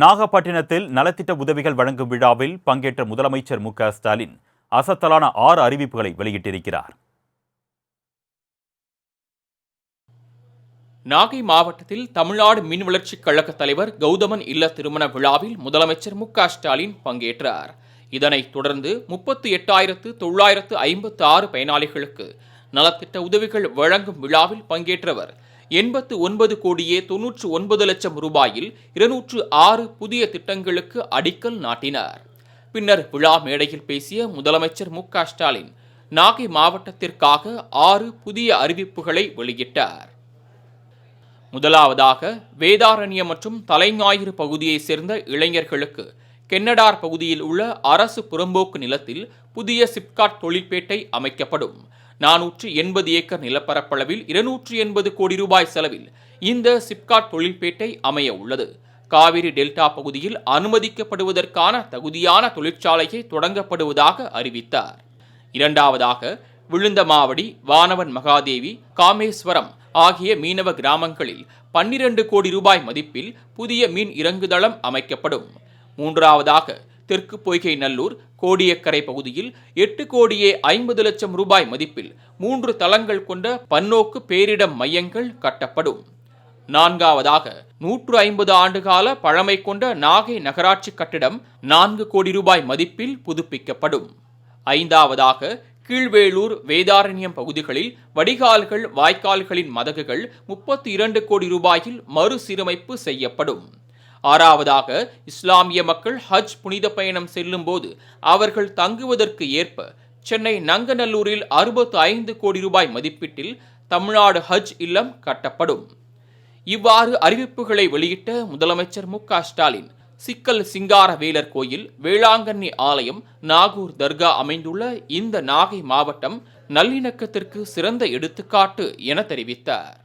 நாகப்பட்டினத்தில் நலத்திட்ட உதவிகள் வழங்கும் விழாவில் பங்கேற்ற முதலமைச்சர் மு ஸ்டாலின் அசத்தலான ஆறு அறிவிப்புகளை வெளியிட்டிருக்கிறார். நாகை மாவட்டத்தில் தமிழ்நாடு மின் வளர்ச்சிக் கழக தலைவர் கௌதமன் இல்ல திருமண விழாவில் முதலமைச்சர் மு ஸ்டாலின் பங்கேற்றார். இதனைத் தொடர்ந்து முப்பத்தி எட்டாயிரத்து தொள்ளாயிரத்து ஐம்பத்து ஆறு பயனாளிகளுக்கு நலத்திட்ட உதவிகள் வழங்கும் விழாவில் பங்கேற்றவர் எண்பத்து ஒன்பது கோடியே தொன்னூற்று ஒன்பது லட்சம் ரூபாயில் இருநூற்று ஆறு புதிய திட்டங்களுக்கு அடிக்கல் நாட்டினார். பின்னர் விழா மேடையில் பேசிய முதலமைச்சர் மு ஸ்டாலின் நாகை மாவட்டத்திற்காக ஆறு புதிய அறிவிப்புகளை வெளியிட்டார். முதலாவதாக வேதாரண்யம் மற்றும் தலைஞாயிறு பகுதியைச் சேர்ந்த இளைஞர்களுக்கு கென்னடார் பகுதியில் உள்ள அரசு புறம்போக்கு நிலத்தில் புதிய சிப்காட் தொழிற்பேட்டை அமைக்கப்படும். நானூற்று எண்பது ஏக்கர் நிலப்பரப்பளவில் இருநூற்று எண்பது கோடி ரூபாய் செலவில் இந்த சிப்காட் தொழில்பேட்டை அமைய உள்ளது. காவிரி டெல்டா பகுதியில் அனுமதிக்கப்படுவதற்கான தகுதியான தொழிற்சாலையை தொடங்கப்படுவதாக அறிவித்தார். இரண்டாவதாக விழுந்தமாவடி வானவன் மகாதேவி காமேஸ்வரம் ஆகிய மீனவ கிராமங்களில் பன்னிரண்டு கோடி ரூபாய் மதிப்பில் புதிய மீன் இறங்குதளம் அமைக்கப்படும். மூன்றாவதாக தெற்கு பொய்கை நல்லூர் கோடியக்கரை பகுதியில் எட்டு கோடியே ஐம்பது லட்சம் ரூபாய் மதிப்பில் மூன்று தளங்கள் கொண்ட பன்னோக்கு பேரிடம் மையங்கள் கட்டப்படும். நான்காவதாக நூற்று ஐம்பது ஆண்டுகால பழமை கொண்ட நாகை நகராட்சி கட்டிடம் நான்கு கோடி ரூபாய் மதிப்பில் புதுப்பிக்கப்படும். ஐந்தாவதாக கீழ்வேளூர் வேதாரண்யம் பகுதிகளில் வடிகால்கள் வாய்க்கால்களின் மதகுகள் முப்பத்தி இரண்டு கோடி ரூபாயில் மறுசீரமைப்பு செய்யப்படும். ஆறாவதாக இஸ்லாமிய மக்கள் ஹஜ் புனித பயணம் செல்லும் போது அவர்கள் தங்குவதற்கு ஏற்ப சென்னை நங்கநல்லூரில் அறுபத்து ஐந்து கோடி ரூபாய் மதிப்பீட்டில் தமிழ்நாடு ஹஜ் இல்லம் கட்டப்படும். இவ்வாறு அறிவிப்புகளை வெளியிட்ட முதலமைச்சர் மு ஸ்டாலின் சிக்கல் சிங்காரவேலர் கோயில் வேளாங்கண்ணி ஆலயம் நாகூர் தர்கா அமைந்துள்ள இந்த நாகை மாவட்டம் நல்லிணக்கத்திற்கு சிறந்த எடுத்துக்காட்டு என தெரிவித்தார்.